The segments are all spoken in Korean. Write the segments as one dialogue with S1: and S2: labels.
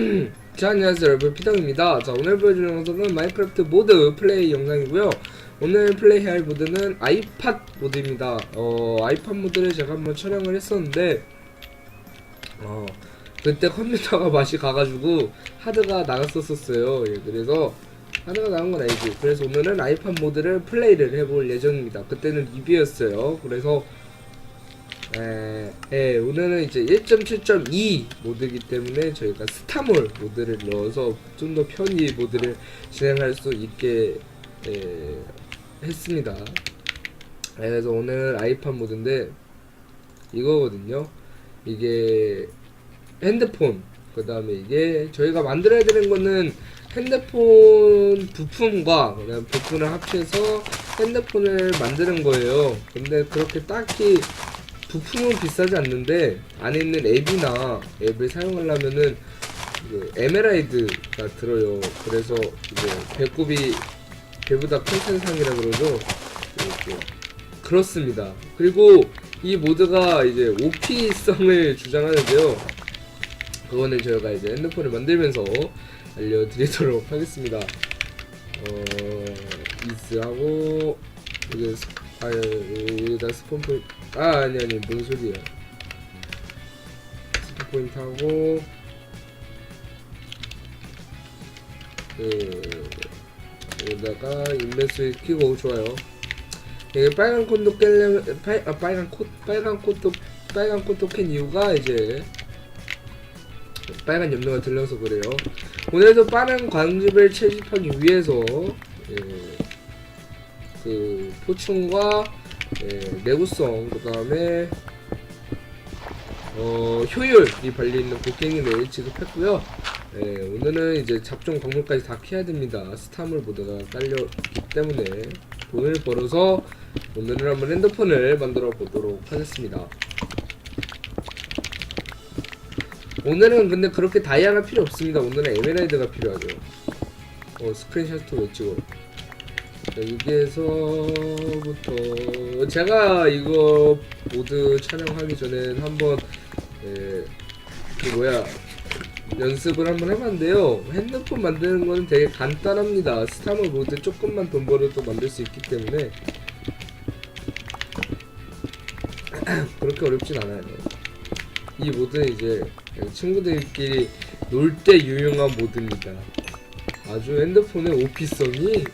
S1: 자 안녕하세요. 여러분 피덩입니다. 자 오늘 보여줄 영상은 마인크래프트 모드 플레이 영상이고요. 오늘 플레이할 모드는 아이팟 모드입니다. 어 아이팟 모드를 제가 한번 촬영을 했었는데 어 그때 컴퓨터가 맛이 가가지고 하드가 나갔었었어요. 예 그래서 하드가 나간 건 아니지. 그래서 오늘은 아이팟 모드를 플레이를 해볼 예정입니다. 그때는 리뷰였어요. 그래서 에, 예, 오늘은 이제 1.7.2 모드이기 때문에 저희가 스타몰 모드를 넣어서 좀 더 편히 모드를 진행할 수 있게 에, 했습니다. 그래서 오늘 아이팟 모드인데 이거거든요. 이게 핸드폰 그 다음에 이게 저희가 만들어야 되는 거는 핸드폰 부품과 그다음 부품을 합쳐서 핸드폰을 만드는 거예요. 근데 그렇게 딱히 부품은 비싸지 않는데 안에 있는 앱이나 앱을 사용하려면은 그 에메랄드가 들어요. 그래서 이제 배꼽이 배보다 큰 세상이라 그러죠. 이렇게 그렇습니다. 그리고 이 모드가 이제 OP성을 주장하는데요. 그거는 저희가 이제 핸드폰을 만들면서 알려드리도록 하겠습니다. 어, 이스하고 스- 아 여기다 스폰 포인트 아 아니 아니 뭔 소리야 스폰 포인트 하고 그 여기다가 인벤스 키고 좋아요. 이게 빨간 콘도 깰려면 빨, 아, 빨간 코 빨간 코도 빨간 코도 캔 이유가 이제 빨간 염료가 들려서 그래요. 오늘도 빠른 관집을 채집하기 위해서 예, 그 포충과 예, 내구성 그 다음에 어, 효율이 발려있는 곡괭이를 지급했고요. 예, 오늘은 이제 잡종 광물까지 다 캐야 됩니다. 스타물 모드가 깔려있기 때문에 돈을 벌어서 오늘은 한번 핸드폰을 만들어 보도록 하겠습니다. 오늘은 근데 그렇게 다이아가 필요 없습니다. 오늘은 에메랄드가 필요하죠. 어 스크린샷도 왜 찍어 자, 여기에서부터 제가 이거 모드 촬영하기 전엔 한번 예, 그 뭐야 연습을 한번 해봤는데요. 핸드폰 만드는 거는 되게 간단합니다. 스타몰 모드 조금만 돈 벌어도 만들 수 있기 때문에. 그렇게 어렵진 않아요. 이 모드는 이제 친구들끼리 놀 때 유용한 모드입니다. 아주 핸드폰의 오피성이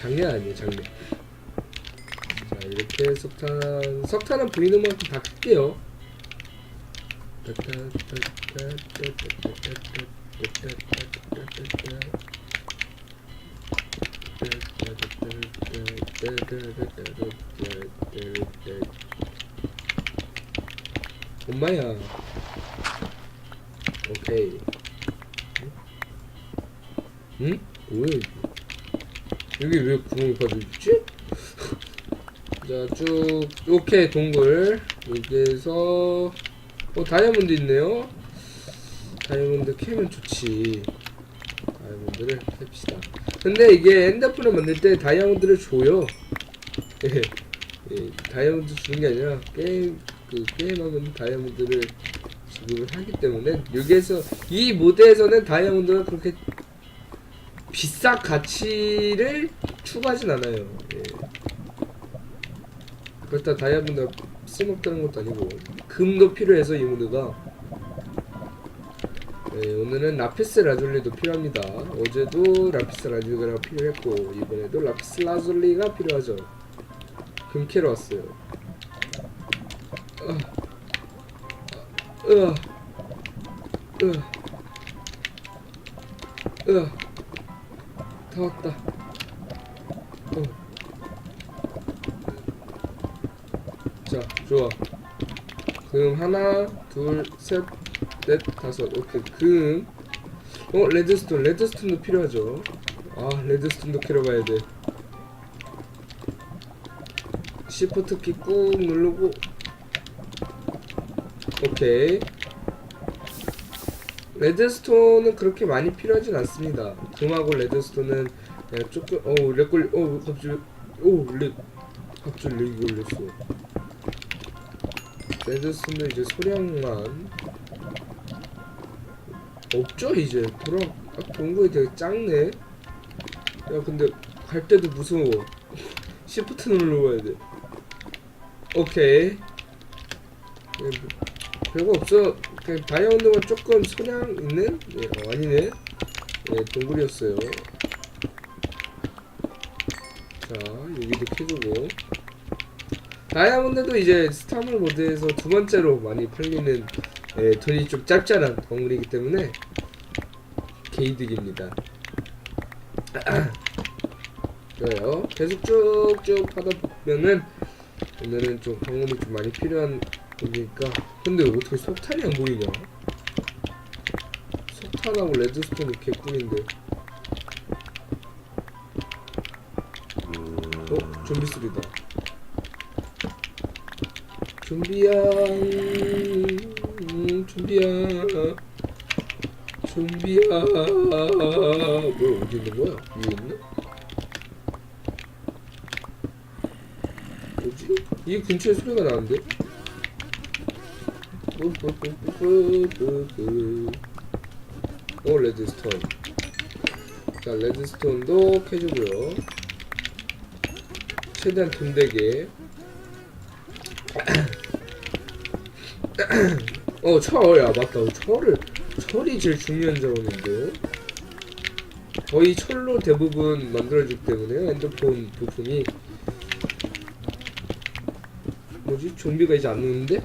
S1: 장난 아니에요 장난 자 이렇게 석탄 석탄은 보이는 만큼 다 끌게요. 엄마야. 오케이. 응? 뭐야 이거 여기 왜 구멍이 빠져있지? 자, 쭉, 이렇게 동굴. 여기에서, 어, 다이아몬드 있네요? 다이아몬드 캐면 좋지. 다이아몬드를 캡시다. 근데 이게 핸드폰을 만들 때 다이아몬드를 줘요. 예, 예, 다이아몬드 주는 게 아니라, 게임, 그, 게임하면 다이아몬드를 지급을 하기 때문에, 여기에서, 이 모드에서는 다이아몬드가 그렇게 비싼 가치를 추구하진 않아요. 예. 그렇다 다이아몬드가 쓸모없다는 것도 아니고 금도 필요해서 이 모드가 예, 오늘은 라피스 라줄리도 필요합니다. 어제도 라피스 라줄리가 필요했고 이번에도 라피스 라줄리가 필요하죠. 금 캐러 왔어요. 어. 으아. 으아. 으아. 다 왔다. 어. 자, 좋아. 금 하나, 둘, 셋, 넷, 다섯. 오케이. 금. 어, 레드스톤. 레드스톤도 필요하죠. 아, 레드스톤도 캐러 가야 돼. 시프트 키 꾹 누르고. 오케이. 레드스톤은 그렇게 많이 필요하진 않습니다. 금하고 레드스톤은 예, 조금 어우 렉걸 어 갑자기 오렉 갑자기 렉이 걸렸어. 레드스톤도 이제 소량만 없죠 이제 돌아 아, 본거에 되게 작네. 야 근데 갈 때도 무서워. 시프트 눌러봐야 돼. 오케이. 예, 뭐, 별거 없어. 그 다이아몬드만 조금 선양 있는? 예, 어, 아니네. 예, 동굴이었어요. 자, 여기도 캐주고. 다이아몬드도 이제 스타몰 모드에서 두 번째로 많이 팔리는 예, 돈이 좀 짧잖아 동물이기 때문에 개이득입니다. 좋아요. 계속 쭉쭉 받아보면은 오늘은 좀 광물이 좀 많이 필요한 그러니까 근데 어떻게 석탄이 안 보이냐? 석탄하고 레드스톤 이렇게 꿀인데 어? 좀비 소리다 좀비야 음, 좀비야 좀비야 뭐야 어디 있는 거야? 위에 있네? 뭐지? 이 근처에 소리가 나는데? 오 레드스톤. 자 레드스톤도 캐주고요. 최대한 돈 되게. 어 철, 아 맞다. 철을 철이 제일 중요한 자원인데. 거의 철로 대부분 만들어지기 때문에 핸드폰 부품이 뭐지? 좀비가 이제 안 오는데?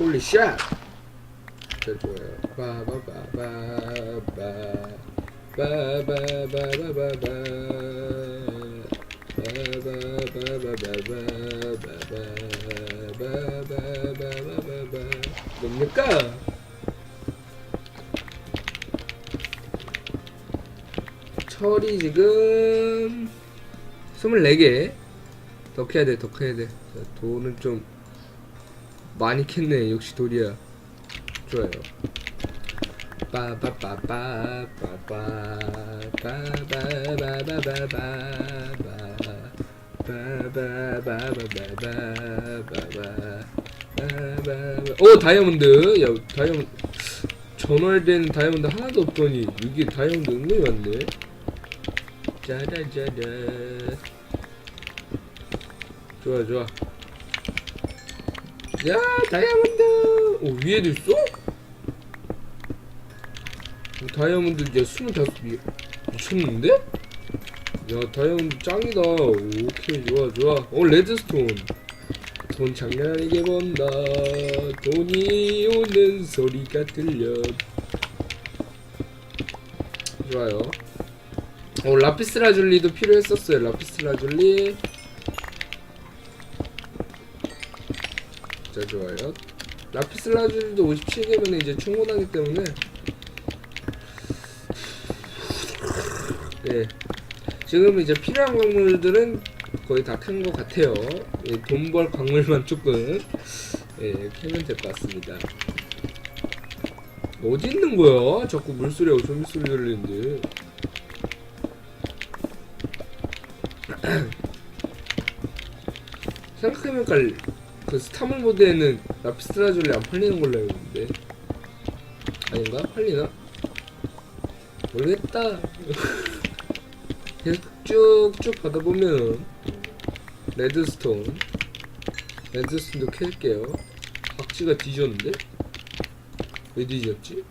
S1: 홀리 샷될 거예요. 뭡니까? 철이 지금 24개 더 해야 돼더 해야 돼 돈은 좀 많이 캤네 역시 돌이야 좋아요 오 다이아몬드 야 다이아몬드 전월된 다이아몬드 하나도 없더니 이게 다이아몬드 은근히 많네 짜라짜라 좋아 좋아 야 다이아몬드. 오 위에도 있어? 오, 다이아몬드 야 스물다섯 미, 미쳤는데? 야 다이아몬드 짱이다. 오, 오케이 좋아 좋아. 어 레드스톤. 돈 장난 아니게 번다. 돈이 오는 소리가 들려. 좋아요. 어 라피스 라줄리도 필요했었어요 라피스 라줄리. 진짜 좋아요. 라피슬라줄도 57개면 이제 충분하기 때문에 네 지금 이제 필요한 광물들은 거의 다 캔 것 같아요. 예, 돈벌 광물만 조금 예, 캐면 될 것 같습니다. 어디 있는 거야? 자꾸 물소리하고 좀비 소리 들리는데. 생각해보니까 그 스타몰 모드에는 라피스트라졸리 안 팔리는 걸로 알고 있는데 아닌가? 팔리나? 모르겠다 계속 쭉쭉 받아보면 레드스톤 레드스톤도 캘게요 박쥐가 뒤졌는데? 왜 뒤졌지?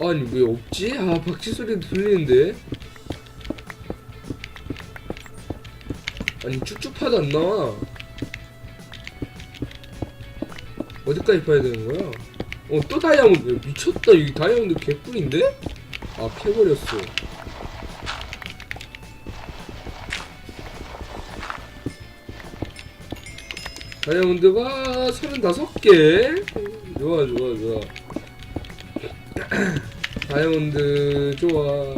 S1: 아니 왜 없지? 아 박쥐 소리 들리는데? 아니 쭉쭉하다 안 나와 어디까지 파야 되는 거야? 어 또 다이아몬드 미쳤다 이 다이아몬드 개꿀인데? 아 패버렸어 다이아몬드가 35개. 좋아 좋아 좋아. 다이아몬드 좋아.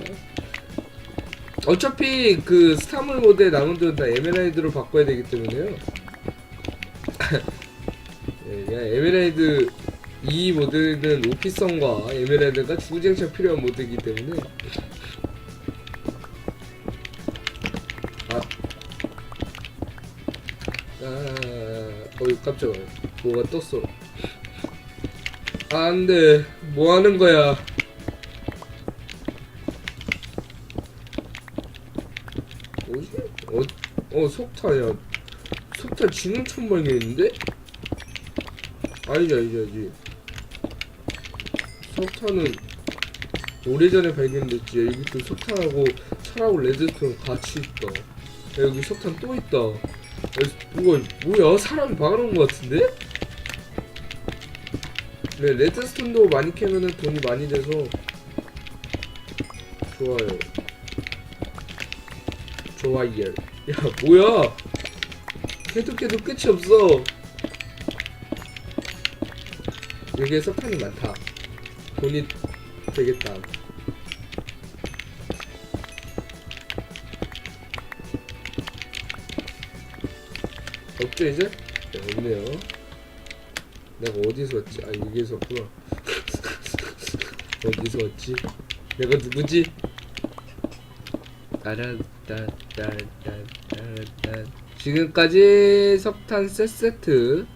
S1: 어차피 그 스타물 모드의 나무들은 다 에메랄드로 바꿔야 되기 때문에요. 예, 에메랄드 이 모드는 오피성과 에메랄드가 주쟁차 필요한 모드이기 때문에. 아, 아, 어이 깜짝아. 뭐가 떴어? 아, 안돼. 뭐 하는 거야? 뭐지? 어, 어 속타야. 속타 지금 처음 발견했는데? 아니지 아니지 아니지. 석탄은 오래전에 발견됐지. 여기 또 석탄하고 철하고 레드스톤 같이 있다. 야, 여기 석탄 또 있다 야, 뭐가 뭐야 사람이 박아놓은 것 같은데? 네 레드스톤도 많이 캐면은 돈이 많이 돼서 좋아요 좋아요 야 뭐야 캐도 끝이 없어 여기에 석탄이 많다. 돈이 되겠다. 없죠 이제? 네, 없네요. 내가 어디서 왔지? 아 여기에서 왔구나. 어디서 왔지? 내가 누구지? 따라따따따따따 지금까지 석탄 셋 세트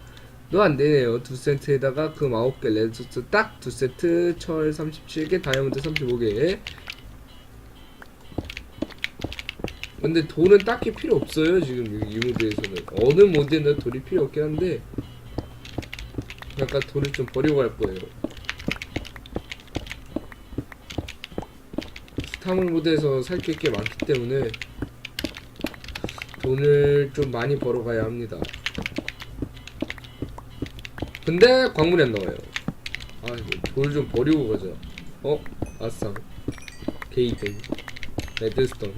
S1: 도 안되네요 두 세트에다가 금 9개 레드소스 딱 두 세트 철 37개 다이아몬드 35개 근데 돈은 딱히 필요 없어요 지금 이- 이 모드에서는 어느 모드에나 돈이 필요 없긴 한데 약간 돈을 좀 버리고 갈 거예요 스타물 모드에서 살 게 꽤 많기 때문에 돈을 좀 많이 벌어가야 합니다 근데 광물이 안 나와요. 아, 돌 좀 버리고 가자. 어? 아싸. 게이드. 레드스톤.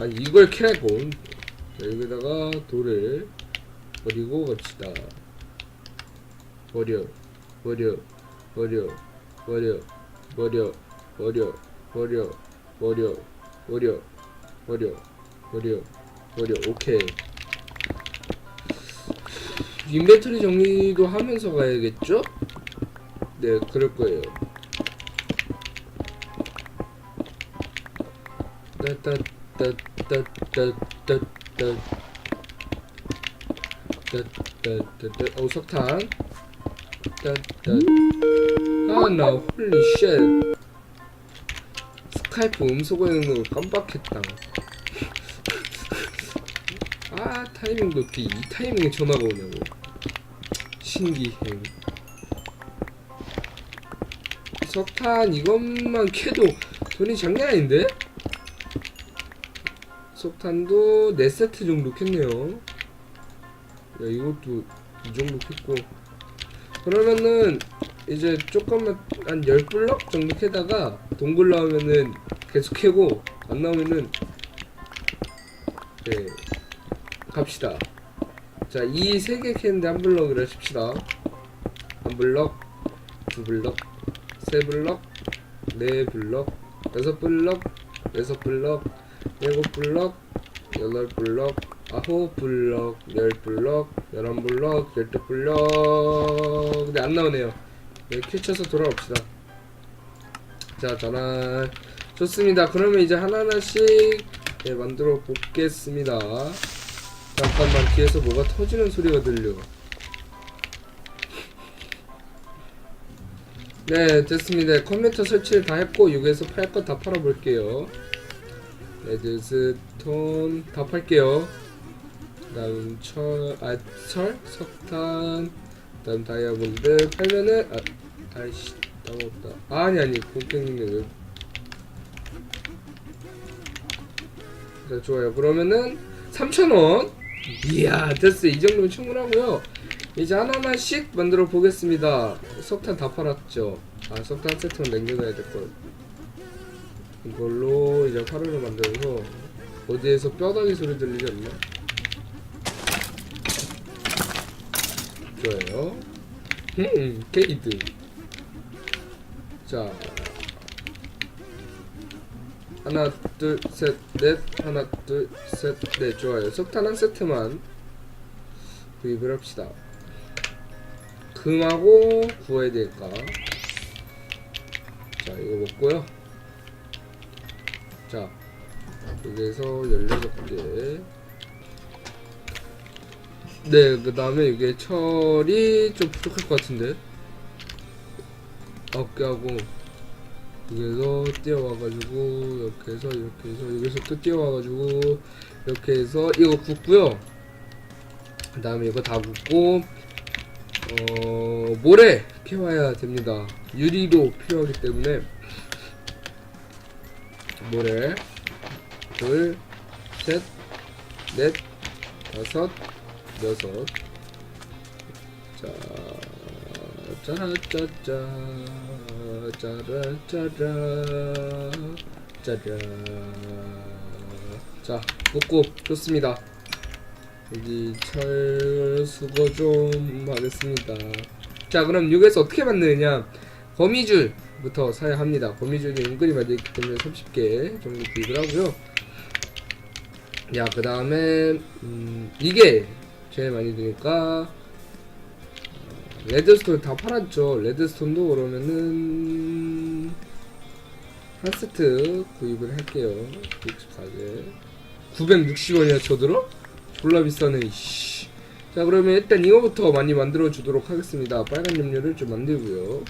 S1: 아니, 이걸 캐라고. 자, 여기다가 돌을 버리고 갑시다. 버려. 버려. 버려. 버려. 버려. 버려. 버려. 버려. 버려. 버려. 버려. 버려. 오케이. 인벤토리 정리도 하면서 가야겠죠? 네, 그럴 거예요. 따따 따따따따따 따따따따 어 석탄. 따따 아나 홀리 쉣. 스카이프 음소 기능을 깜빡했다. 아 타이밍도 어떻게 이 타이밍에 전화가 오냐고. 신기해 석탄 이것만 캐도 돈이 장난 아닌데? 석탄도 4세트 정도 캤네요 야 이것도 이 정도 캤고 그러면은 이제 조금만 한 10블럭 정도 캐다가 동굴 나오면은 계속 캐고 안 나오면은 네 갑시다. 자, 이 세 개 캐는데 한 블럭을 하십시다. 한 블럭, 두 블럭, 세 블럭, 네 블럭, 여섯 블럭, 여섯 블럭, 일곱 블럭, 여덟 블럭, 아홉 블럭, 열 블럭, 열한 블럭, 열두 블럭. 근데 안 나오네요. 네, 큐쳐서 돌아옵시다. 자, 짜란. 좋습니다. 그러면 이제 하나하나씩 네, 만들어 보겠습니다. 잠깐만 뒤에서 뭐가 터지는 소리가 들려 네 됐습니다 컴퓨터 설치를 다 했고 6에서 팔것다 팔아볼게요 레드스톤 다 팔게요 다음 철, 아, 철? 석탄 다음 다이아몬드 팔면은 아, 아이씨 까먹었다 아니 아니 공평님 왜 자, 좋아요 그러면은 3,000원 이야 됐어 이 정도면 충분하고요 이제 하나하나씩 만들어 보겠습니다. 석탄 다 팔았죠. 아 석탄 세트는 남겨놔야 될 걸. 이걸로 이제 화로를 만들어서 어디에서 뼈다귀 소리 들리지 않나? 좋아요. 음, 게이드. 자, 하나, 둘, 셋, 넷. 하나, 둘, 셋, 넷. 좋아요. 석탄 한 세트만 구입을 합시다. 금하고 구워야 될까? 자, 이거 먹고요. 자, 여기에서 16개. 네, 그 다음에 이게 철이 좀 부족할 것 같은데. 아홉 개 하고, 여기에서 뛰어와가지고, 이렇게 해서, 이렇게 해서, 여기서 또 뛰어와가지고, 이렇게 해서, 이거 굽고요. 그 다음에 이거 다 굽고, 어, 모래 피워야 됩니다. 유리도 필요하기 때문에, 모래, 둘, 셋, 넷, 다섯, 여섯. 자, 짜라짜짜, 짜라짜라, 짜라. 자, 꾹꾹 좋습니다. 여기 철 수거 좀 하겠습니다. 자, 그럼 여기서 어떻게 만드느냐? 거미줄 부터 사야 합니다. 거미줄이 은근히 많이 있기 때문에 30개 정도 구입을 하고요. 야, 그 다음에, 음, 이게 제일 많이 드니까, 어, 레드스톤 다 팔았죠. 레드스톤도 그러면은, 한 세트 구입을 할게요. 64개. 960원이야, 쳐들어? 졸라 비싸네, 이씨. 자, 그러면 일단 이거부터 많이 만들어 주도록 하겠습니다. 빨간 염료를 좀 만들고요.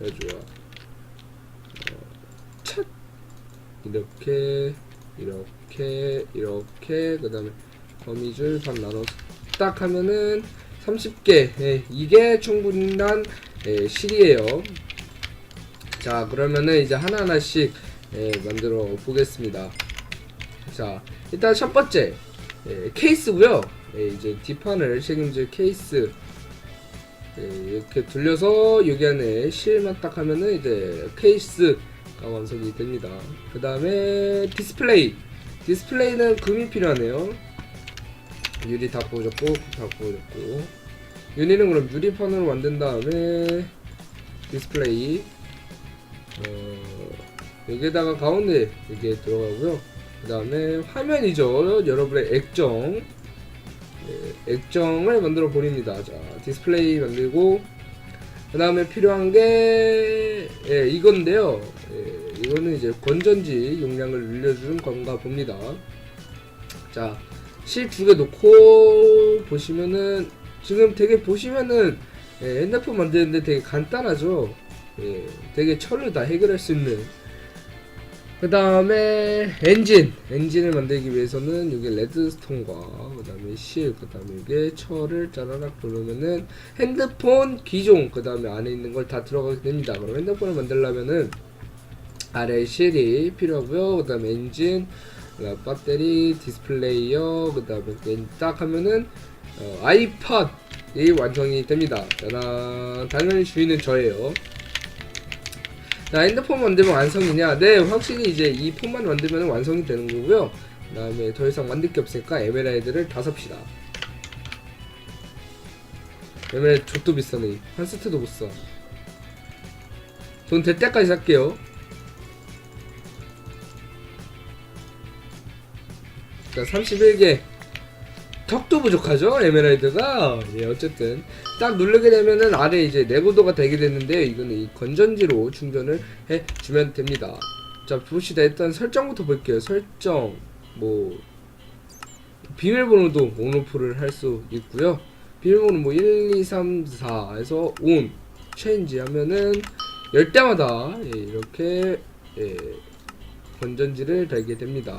S1: 자, 좋아. 어, 찻! 이렇게, 이렇게, 이렇게, 그 다음에 거미줄 반 나눠서 딱 하면은 30개. 예, 이게 충분한 예, 실이에요. 자, 그러면은 이제 하나하나씩 예, 만들어 보겠습니다. 자, 일단 첫 번째. 예, 케이스고요. 예, 이제 뒷판을 책임질 케이스 예, 이렇게 돌려서 여기 안에 실만 딱 하면은 이제 케이스가 완성이 됩니다. 그 다음에 디스플레이. 디스플레이는 금이 필요하네요. 유리 다 구워졌고, 다 구워졌고. 유리는 그럼 유리판으로 만든 다음에 디스플레이. 어, 여기에다가 가운데 이게 들어가고요. 그 다음에 화면이죠. 여러분의 액정. 네, 액정을 만들어 버립니다. 자, 디스플레이 만들고, 그 다음에 필요한 게, 예, 이건데요. 예, 이거는 이제 건전지 용량을 늘려주는 건가 봅니다. 자, 실 두 개 놓고 보시면은, 지금 되게 보시면은, 예, 핸드폰 만드는데 되게 간단하죠. 예, 되게 철로 다 해결할 수 있는 그 다음에 엔진. 엔진을 만들기 위해서는 여기 레드스톤과 그 다음에 실, 그 다음에 이게 철을 짜라락 누르면은 핸드폰 기종 그 다음에 안에 있는 걸 다 들어가게 됩니다. 그럼 핸드폰을 만들려면은 아래 실이 필요하고요. 그 다음에 엔진 배터리 디스플레이어 그 다음에 딱 하면은 어, 아이팟이 완성이 됩니다. 짜란! 당연히 주인은 저예요 자, 핸드폰 만들면 완성이냐? 네, 확실히 이제 이 폰만 만들면 완성이 되는 거고요. 그 다음에 더 이상 만들 게 없으니까 에메랄드를 다 삽시다. 에메랄드 족도 비싸네. 한 세트도 못 사. 돈 될 때까지 살게요. 자, 31개. 턱도 부족하죠? 에메랄드가. 예, 어쨌든. 딱 누르게 되면은 아래 이제 내구도가 되게 되는데 이거는 이 건전지로 충전을 해 주면 됩니다. 자, 봅시다. 일단 설정부터 볼게요. 설정. 뭐 비밀번호도 온오프를 할 수 있고요. 비밀번호 뭐 1, 2, 3, 4에서 온 체인지 하면은 열 때마다 예, 이렇게 예, 건전지를 달게 됩니다.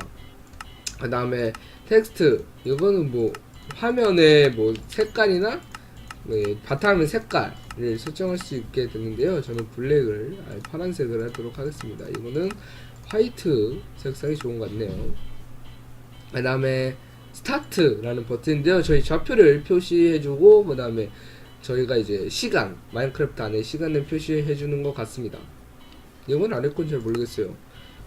S1: 그 다음에 텍스트 이거는 뭐 화면에 뭐 색깔이나 네, 바탕화면 색깔을 설정할 수 있게 되는데요. 저는 블랙을 아니, 파란색을 하도록 하겠습니다. 이거는 화이트 색상이 좋은 것 같네요. 그 다음에 스타트라는 버튼인데요. 저희 좌표를 표시해주고 그 다음에 저희가 이제 시간 마인크래프트 안에 시간을 표시해주는 것 같습니다. 이건 안 했건 잘 모르겠어요.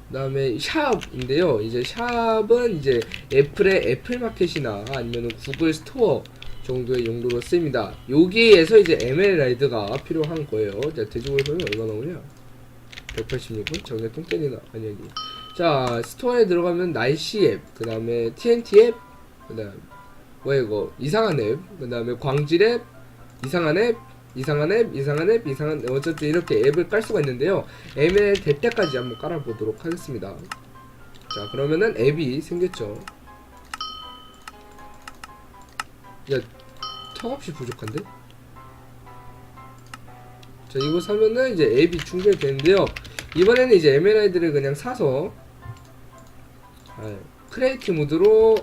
S1: 그 다음에 샵인데요. 이제 샵은 이제 애플의 애플 마켓이나 아니면 구글 스토어 정도의 용도로 쓰입니다. 여기에서 이제 에메랄드가 필요한 거예요. 자, 돼지고기 보면 얼마 나오냐? 186원? 저게 똥땡이나 아니 여기. 자, 스토어에 들어가면 날씨 앱, 그 다음에 TNT 앱, 그 다음 뭐야 이거 이상한 앱, 그 다음에 광질 앱, 이상한 앱, 이상한 앱, 이상한 앱, 이상한 앱, 어쨌든 이렇게 앱을 깔 수가 있는데요. 앱을 될 때까지 한번 깔아보도록 하겠습니다. 자, 그러면은 앱이 생겼죠. 야, 턱없이 부족한데? 자, 이거 사면은 이제 앱이 충전되는데요. 이번에는 이제 에메랄드를 그냥 사서 아, 크레이티 모드로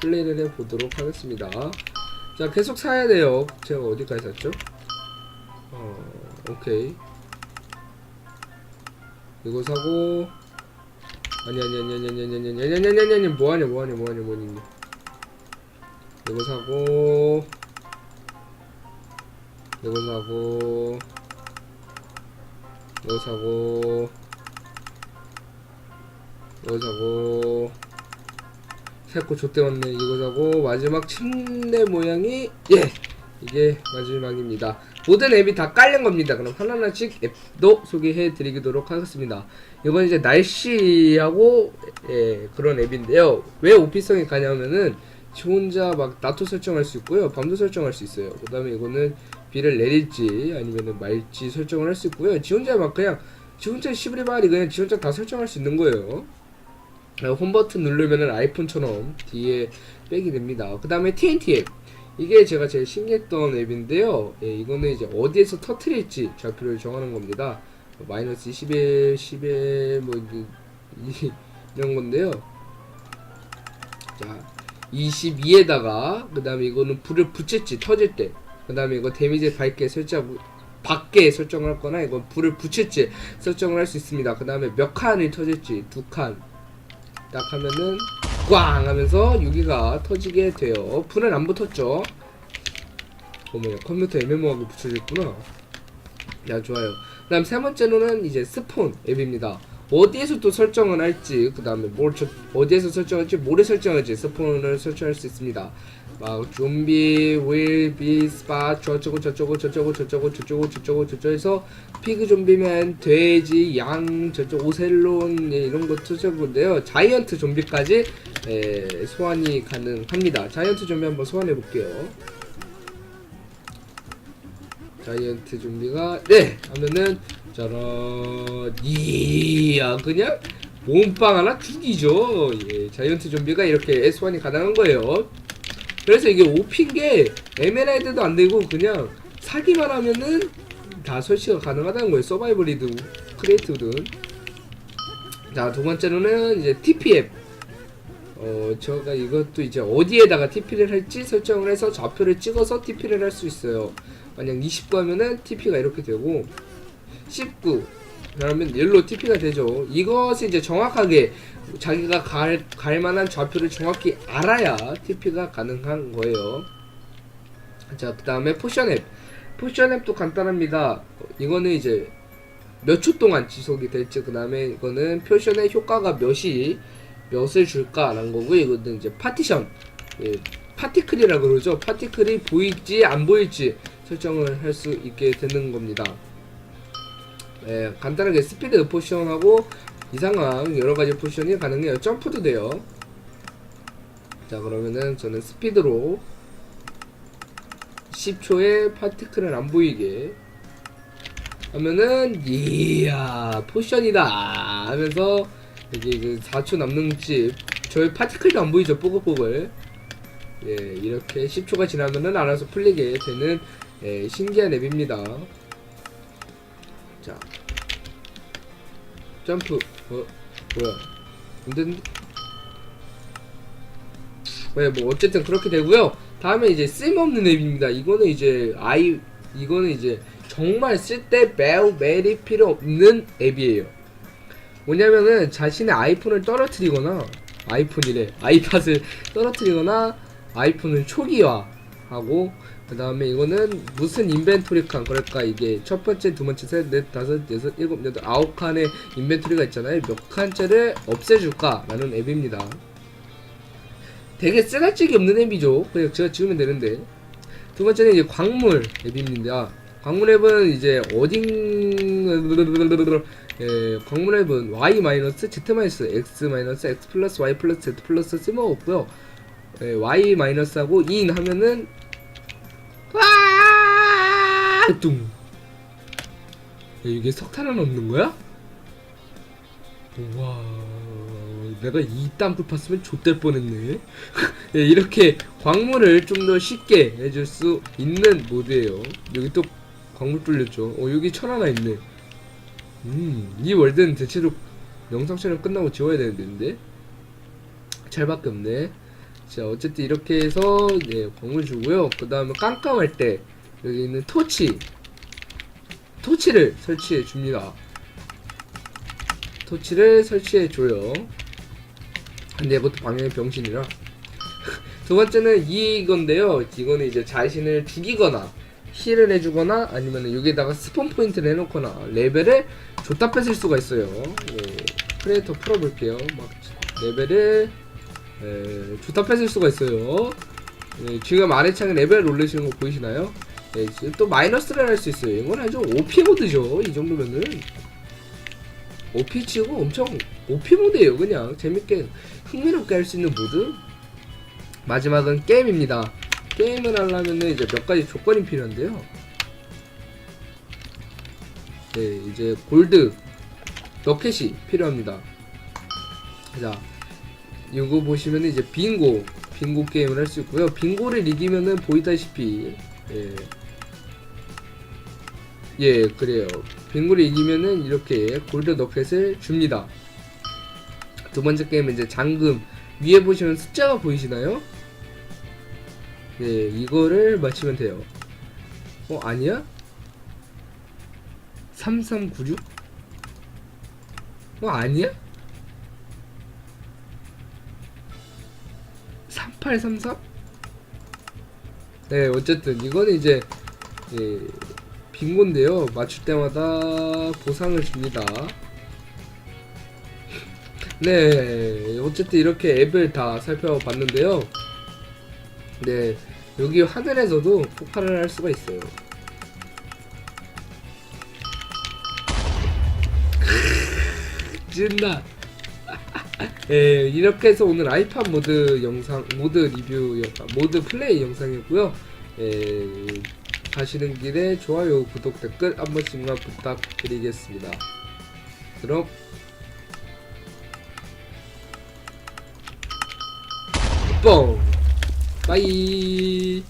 S1: 플레이를 해보도록 하겠습니다. 자, 계속 사야 돼요. 제가 어디까지 샀죠? 어, 오케이. 이거 사고 아니 아니 아니 아니 아니 아니 아니 아니 아니 아니 아니 아니 뭐하냐 뭐하냐 뭐하냐 뭐하냐 이거 사고 이거 사고 이거 사고 이거 사고 새거 좆대 왔네 이거 사고 마지막 침대 모양이 예 이게 마지막입니다 모든 앱이 다 깔린 겁니다. 그럼 하나하나씩 앱도 소개해 드리도록 하겠습니다. 이건 이제 날씨하고 예, 그런 앱인데요. 왜 오피성이 가냐면은 지 혼자 막 낮도 설정할 수 있고요. 밤도 설정할 수 있어요. 그 다음에 이거는 비를 내릴지 아니면은 말지 설정을 할 수 있고요. 지 혼자 막 그냥 지 혼자 시브리바리 그냥 지 혼자 다 설정할 수 있는 거예요. 어, 홈 버튼 누르면은 아이폰처럼 뒤에 빼게 됩니다. 그 다음에 TNT 앱. 이게 제가 제일 신기했던 앱인데요. 예, 이거는 이제 어디에서 터트릴지 좌표를 정하는 겁니다. 뭐 마이너스 11, 11, 뭐, 이, 이런 건데요. 자, 22에다가, 그 다음에 이거는 불을 붙일지, 터질 때. 그 다음에 이거 데미지 밝게 설정, 밖에 설정을 하거나, 이건 불을 붙일지 설정을 할 수 있습니다. 그 다음에 몇 칸이 터질지, 두 칸. 딱 하면은 꽝 하면서 유기가 터지게 돼요. 불은 안 붙었죠. 어머야 컴퓨터 애매모하게 붙여졌구나. 야 좋아요. 그 다음 세 번째로는 이제 스폰 앱입니다. 어디에서 또 설정을 할지 그 다음에 뭘 저, 어디에서 설정할지 뭐를 설정할지 스폰을 설정할 수 있습니다. 막 좀비, 윌, 비, 스팟 저쩌고 저쩌고 저쩌고 저쩌고 저쩌고 저쩌고 저쩌고해서 피그 좀비맨, 돼지, 양, 저쪽 오셀론 예, 이런 거 투자인데요. 자이언트 좀비까지 예, 소환이 가능합니다. 자이언트 좀비 한번 소환해 볼게요. 자이언트 좀비가 네 하면은 짜란 이야 그냥 몸빵 하나 죽이죠. 예, 자이언트 좀비가 이렇게 소환이 가능한 거예요. 그래서 이게 오핀 게 에메랄드도 안 되고 그냥 사기만 하면은 다 설치가 가능하다는 거예요. 서바이벌이든 크리에이티브든. 자, 두 번째로는 이제 TP 앱. 어, 제가 이것도 이제 어디에다가 TP를 할지 설정을 해서 좌표를 찍어서 TP를 할 수 있어요. 만약 29 하면은 TP가 이렇게 되고 19 그러면 열로 TP가 되죠. 이것이 이제 정확하게 자기가 갈, 갈 만한 좌표를 정확히 알아야 TP가 가능한 거예요. 자, 그 다음에 포션 앱. 포션 앱도 간단합니다. 이거는 이제 몇 초 동안 지속이 될지, 그 다음에 이거는 포션의 효과가 몇이, 몇을 줄까라는 거고, 이거는 이제 파티션. 예, 파티클이라 그러죠. 파티클이 보일지 안 보일지 설정을 할 수 있게 되는 겁니다. 예, 간단하게 스피드 포션하고 이상한 여러 가지 포션이 가능해요. 점프도 돼요. 자, 그러면은 저는 스피드로 10초에 파티클을 안 보이게 하면은 이야 포션이다 하면서 이게 그 4초 남는 집. 저희 파티클도 안 보이죠 뽀글뽀글. 예 이렇게 10초가 지나면은 알아서 풀리게 되는 예, 신기한 앱입니다. 자. 점프 어 뭐야 안됐는데 네, 뭐 어쨌든 그렇게 되고요. 다음에 이제 쓸모없는 앱입니다. 이거는 이제 아이 이거는 이제 정말 쓸때 매우 매리 필요 없는 앱이에요. 뭐냐면은 자신의 아이폰을 떨어뜨리거나 아이폰이래 아이팟을 떨어뜨리거나 아이폰을 초기화하고 그 다음에 이거는 무슨 인벤토리 칸 그러니까? 이게 첫 번째 두 번째 셋넷 다섯 여섯 일곱 여덟 아홉 칸의 인벤토리가 있잖아요. 몇 칸째를 없애줄까 라는 앱입니다. 되게 쓰잘데기 없는 앱이죠. 그냥 제가 지우면 되는데. 두 번째는 이제 광물 앱입니다. 광물 앱은 이제 어딘 예, 광물 앱은 y 마이너스 z 마이너스 x 마이너스 x 플러스 y 플러스 z 플러스 쓸모가 없고요. 예, y 마이너스하고 in 하면은 와! 뚱. 야, 이게 석탄을 넣는 거야? 와 내가 이딴 불 팠으면 좆될 뻔했네. 예, 이렇게 광물을 좀 더 쉽게 해줄 수 있는 모드예요. 여기 또 광물 뚫렸죠. 어 여기 철 하나 있네. 음 이 월드는 대체로 영상 촬영 끝나고 지워야 되는데. 잘밖에 없네 자 어쨌든 이렇게 해서 예, 광물 주고요. 그 다음에 깜깜할 때 여기 있는 토치 토치를 설치해 줍니다. 토치를 설치해 줘요. 근데 이것도 방향이 병신이라. 두 번째는 이건데요. 이거는 이제 자신을 죽이거나 힐을 해주거나 아니면 여기에다가 스폰 포인트를 해놓거나 레벨을 줬다 뺏을 수가 있어요. 예, 크리에이터 풀어볼게요. 막 레벨을 예, 줬다 뺏을 수가 있어요. 예, 지금 아래창에 레벨 올리시는 거 보이시나요? 예, 지금 또 마이너스를 할 수 있어요. 이건 아주 OP 모드죠 이 정도면은. OP 치고 엄청 OP 모드예요 그냥. 재밌게 흥미롭게 할 수 있는 모드. 마지막은 게임입니다. 게임을 하려면은 이제 몇 가지 조건이 필요한데요. 네 이제 골드 너켓이 필요합니다. 자 이거 보시면 이제 빙고 빙고 게임을 할 수 있고요 빙고를 이기면은 보이다시피 예. 예 그래요 빙고를 이기면은 이렇게 골드 너켓을 줍니다 두 번째 게임은 이제 잠금 위에 보시면 숫자가 보이시나요? 네 이거를 맞히면 돼요 어 아니야? 3396? 어 아니야? 3833? 네 어쨌든 이거는 이제 예, 빙고인데요. 맞출 때마다 보상을 줍니다. 네 어쨌든 이렇게 앱을 다 살펴봤는데요. 네 여기 하늘에서도 폭발을 할 수가 있어요. 찐다 예, 이렇게 해서 오늘 아이팟 모드 영상, 모드 리뷰 모드 플레이 영상이었고요. 예, 가시는 길에 좋아요, 구독, 댓글 한 번씩만 부탁드리겠습니다. 그럼 뽕! 빠이!